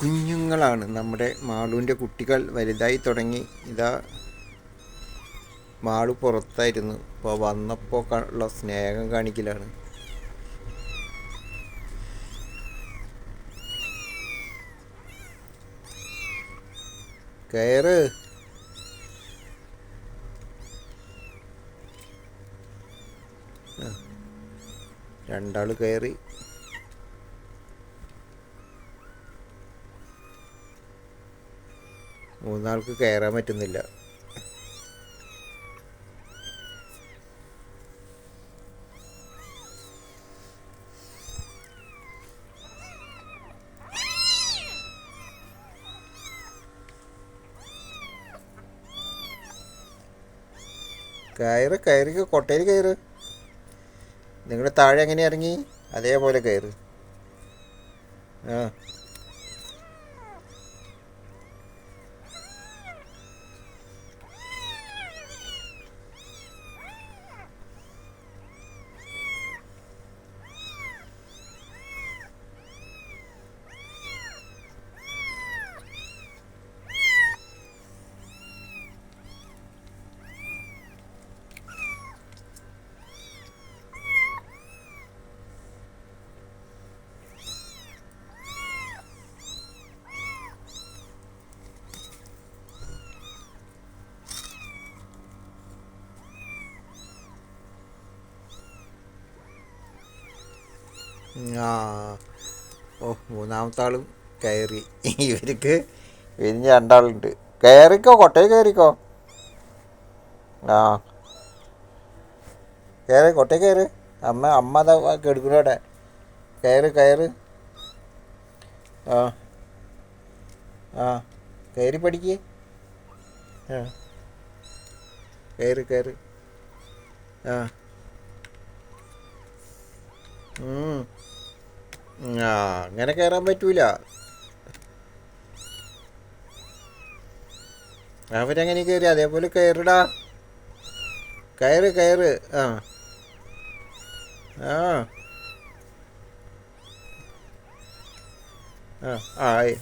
കുഞ്ഞുങ്ങളാണ്. നമ്മുടെ മാളുവിന്റെ കുട്ടികൾ വലുതായി തുടങ്ങി. ഇതാ മാളു പുറത്തായിരുന്നു. ഇപ്പോൾ വന്നപ്പോൾ ഉള്ള സ്നേഹം കാണിക്കലാണ്. കയറ് രണ്ടാൾ കയറി മൂന്നാൾക്ക് കയറാൻ പറ്റുന്നില്ല. കയറ് കയറി കൊട്ടയിൽ കയറ്. നിങ്ങൾ താഴെ എങ്ങനെ ഇറങ്ങി? അതേപോലെ കയറ്. ആ. ആ ഓ മൂന്നാമത്തെ ആളും കയറി. ഇവർക്ക് വിരിഞ്ഞ് രണ്ടാളുണ്ട്. കയറിക്കോ കൊട്ടയിൽ കയറിക്കോ? ആ. കയറി കൊട്ടയിൽ കയറ്. അമ്മ അമ്മ അതാ കയറ് കയറ്. ആ. ആ. കയറി പഠിക്ക്. ആ. കയറി കയറ്. ആ. ആ അങ്ങനെ കയറാൻ പറ്റൂല. അവരങ്ങനെ കയറി അതേപോലെ കയറിടാ കയറ് കയറ്. ആ. ആ. ആ ആയി.